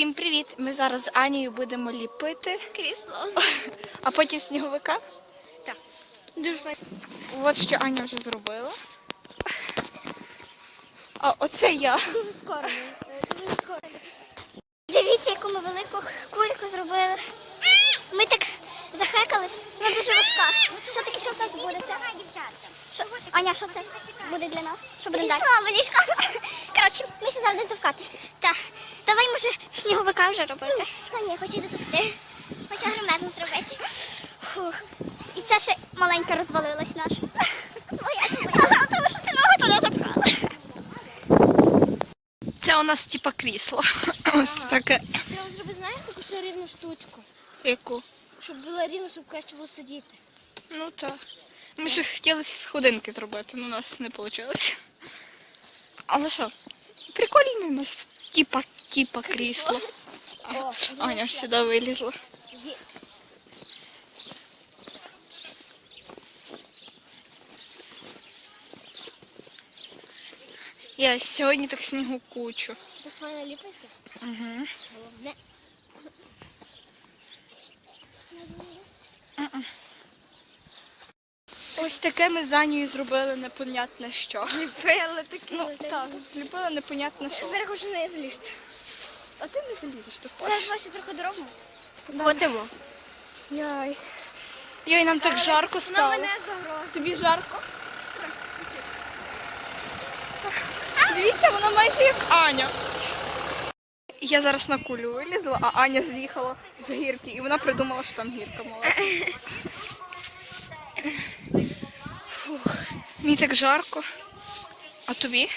Всім привіт! Ми зараз з Анією будемо ліпити Крісло. а потім сніговика. Так. Дуже файно. От що Аня вже зробила. А оце я. Дуже скоро. Дуже скоро. Дивіться, яку ми велику кульку зробили. Ми так захекались, вона дуже важка. Все-таки що це буде? Це? Що? Аня, що це буде для нас? Що будемо далі? ліжко. Коротше, ми ще зараз не товкати. Так, давай, може, сніговика вже робити. Чекай, ні, хочу затопити. Хочу громезно зробити. Фух. І це ще маленька розвалилась наша. Тому що ти ногу туди запхала. Це у нас типа крісло. Ось таке. Треба зробити, знаєш, таку ще рівну штучку. Яку? Щоб було рівно, щоб краще було сидіти. Ну так. Ми ще хотіли сходинки зробити, але у нас не вийшло. Але що? Прикольне у нас типа, типа крісло. О, Аня ж сюди вилізла. Сиді. Я сьогодні так снігу кучу. Так файно ліпиться. Угу. Головне. Ось таке ми з Анією зробили непонятне що. Пили такі. Ну так, зліпили непонятне що. Тепер хочу не злізти. А ти не залізеш, то Зараз ваші трохи дорогу. Ходимо. Яй. Йой, нам так жарко На стало. мене загроза. Тобі жарко? Дивіться, вона майже як Аня. Я зараз на кулю вилізла, а Аня з'їхала з гірки, і вона придумала, що там гірка малесенька. Мені так жарко. А тобі?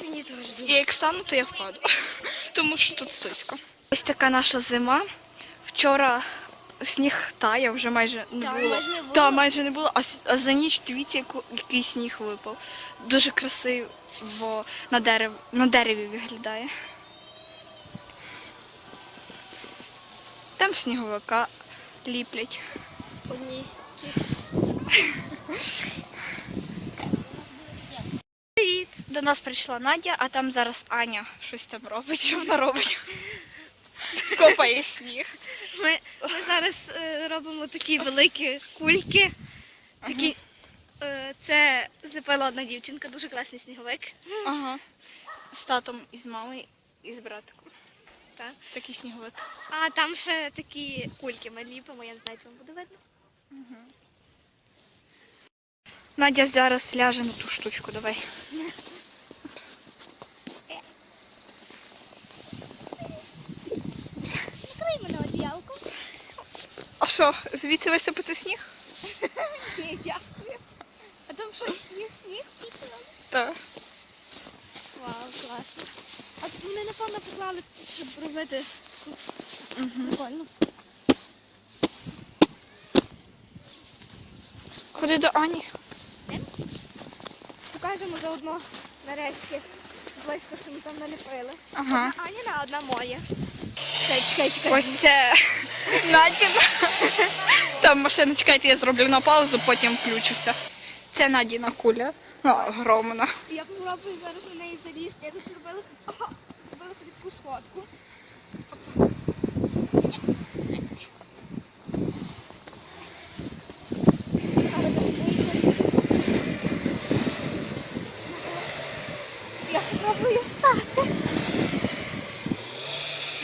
Мені теж І як стану, то я впаду, тому що тут слизько. Ось така наша зима. Вчора сніг тая, вже майже не Та, було. майже не було. Та, майже не було. А, с- а за ніч дивіться, яку- який сніг випав. Дуже красиво на, дерев, на дереві виглядає. Там сніговика ліплять. Одній. Привіт! До нас прийшла Надя, а там зараз Аня щось там робить. Що вона робить? Копає сніг. Ми, ми зараз е, робимо такі великі кульки. Такі, е, це зліпила одна дівчинка, дуже класний сніговик. Ага. З татом і з мамою, і з братиком. Так. Такий сніговик. А там ще такі кульки ми ліпимо, я не знаю, вам буде видно. Надя зараз ляже на ту штучку, давай. Накрий мене одіялко. А що, звідси висипати сніг? Ні, дякую. А там що, є сніг? Так. Вау, класно. А тут вони, напевно, поклали, щоб робити прикольно. Ходи до Ані. Покажемо заодно нарешті близько, що ми там наліпили. Ага. Одна Аніна, одна моя. Чекай, чекай, чекай. Ось це Надіна. Там машина, чекайте, я зроблю на паузу, потім включуся. Це Надіна куля. Ну, огромна. Я попробую зараз на неї залізти. Я тут зробила собі, зробила собі таку сходку. Я попробую стати.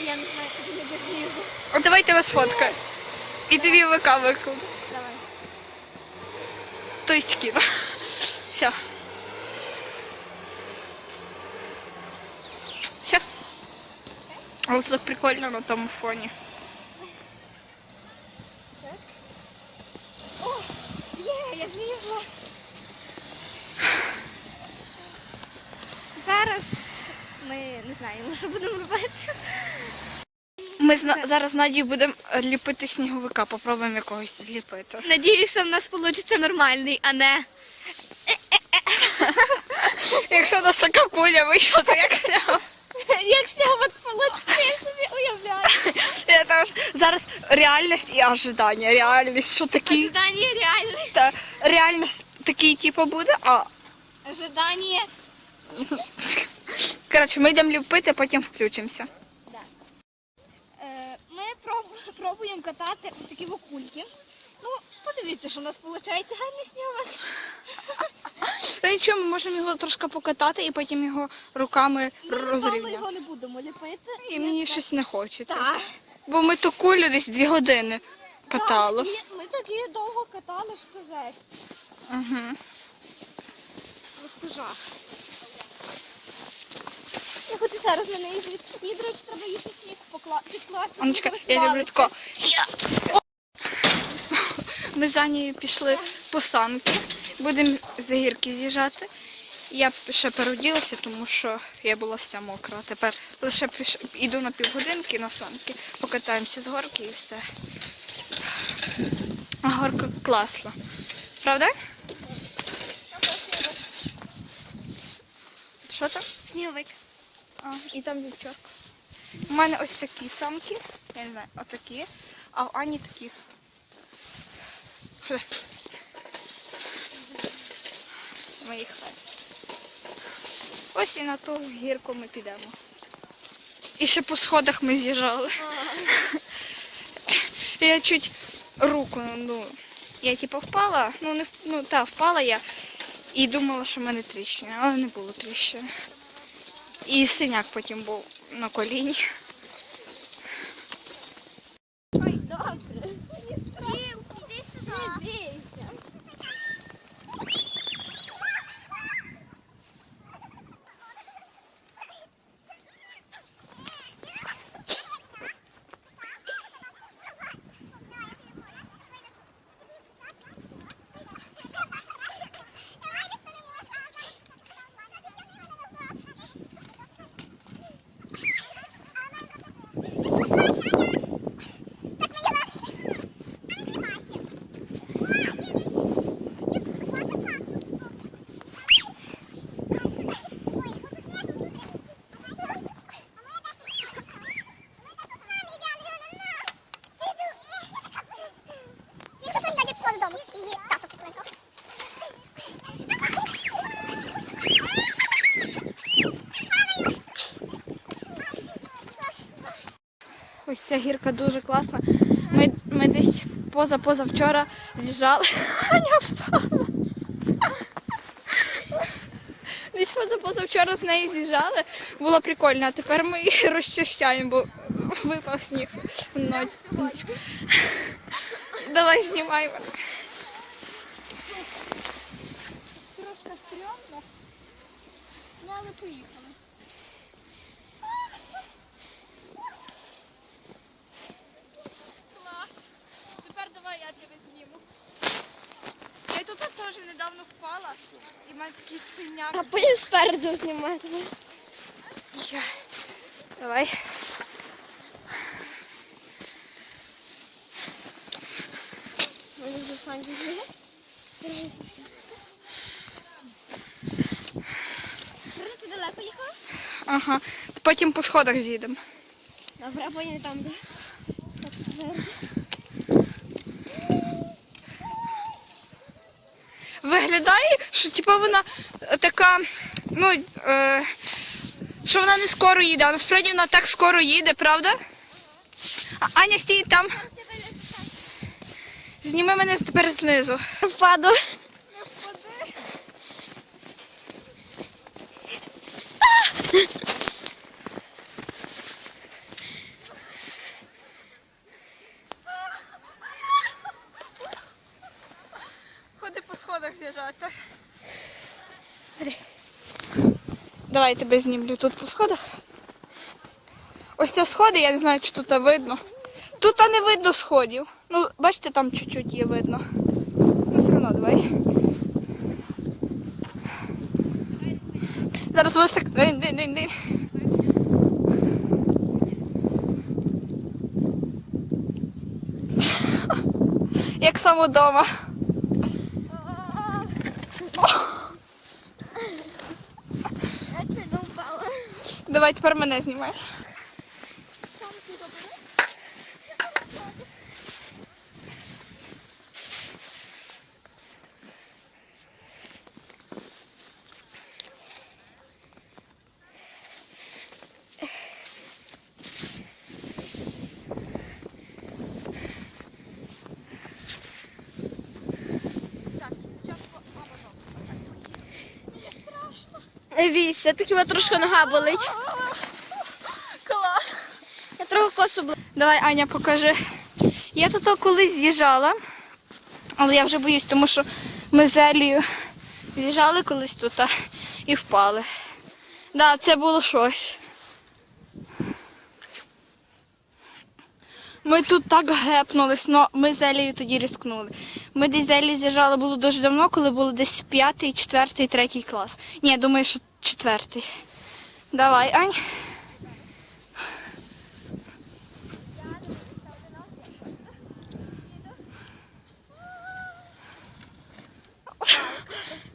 Я не знаю, куди не знизу. От давайте вас фоткаю. І тобі ВК викладу. Давай. То есть кіно. Все. Все. Але це так прикольно на тому фоні. Так. О, є, я злізла. Зараз ми не знаємо, що будемо робити. Ми зна- зараз з Надією будемо е, ліпити сніговика, попробуємо якогось зліпити. Надіюся, в нас вийде нормальний, а не. Якщо у нас така куля вийшла, то як сняв? Як сніговик вийде, я собі уявляю. Я зараз реальність і ожидання. Реальність, що такі. Ожидання реальність. Та, реальність такий, типу, буде, а Ожидання. Коротше, ми йдемо ліпити, потім включимося. Ми пробуємо катати такі вокульки. Ну, подивіться, що в нас виходить гарний снігок. Та нічого, ми можемо його трошки покатати і потім його руками Ми, напевно, розрівняти. його не будемо ліпити. І мені щось не хочеться. Так. Бо ми ту кулю десь дві години катали. Так, і ми такі довго катали, що жесть. Угу. Просто жах. Я хочу ще раз на неї злізти. Мені, до речі, треба її сніг покла... підкласти. Анечка, вона я люблю тако. Ми за нею пішли по санки. Будемо з гірки з'їжджати. Я ще переоділася, тому що я була вся мокра. Тепер лише піш... іду на півгодинки на санки, покатаємося з горки і все. А горка класна. Правда? Що там? Сніговик. А, і там дівчатка. У мене ось такі самки, я не знаю, отакі, а в Ані такі. Мої хаті. Ось і на ту гірку ми підемо. І ще по сходах ми з'їжджали. Я чуть руку, ну, я типу впала, ну не ну та впала я і думала, що в мене тріщина, але не було тріщини. І синяк потім був на коліні. Ой, добре. Дім, іди сюди. Не бійся. Якщо щось не пішло додому, її тато покликав. Ось ця гірка дуже класна. Ми, ми десь поза-поза вчора з'їжджали. Аня впала. Десь поза-поза вчора з неї з'їжджали. Було прикольно, а тепер ми її розчищаємо, бо випав сніг вночі. Давай знімаємо. Трошки стрьомно. Ну, але поїхали. Клас. Тепер давай я тебе зніму. Я тут теж недавно впала і в мене такий синяк. А потім спереду знімати. Я. Давай. Може, застаньте знімати? Ти далеко їхала? Ага. Потім по сходах з'їдемо. Добре, потім там, де? Так, зверху. Виглядає, що типу вона така, ну, е, що вона не скоро їде, а насправді вона так скоро їде, правда? А Аня стій там. Зніми мене тепер знизу. Впаду. Ходи по з'їжджати. Давай я тебе знімлю тут по сходах. Ось це сходи, я не знаю, чи тут видно. Тут не видно сходів. Ну, бачите, там чуть-чуть є видно. Ну, все одно давай. Зараз ось так. Як сам удома. Я чуть не впала. Давай тепер мене знімай. Віся, так хіба трошки нога болить. Клас. Я трохи косу була. Давай, Аня, покажи. Я тут колись з'їжджала, але я вже боюсь, тому що ми з Елією з'їжджали колись тут і впали. Да, це було щось. Ми тут так гепнулись, але ми з Елією тоді рискнули. Ми десь з Елією з'їжджали було дуже давно, коли було десь п'ятий, четвертий, третій клас. Ні, я думаю, що четвертий. Давай, Ань.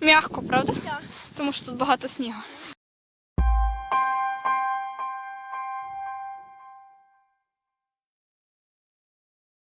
Мягко, правда? Так. Тому що тут багато снігу.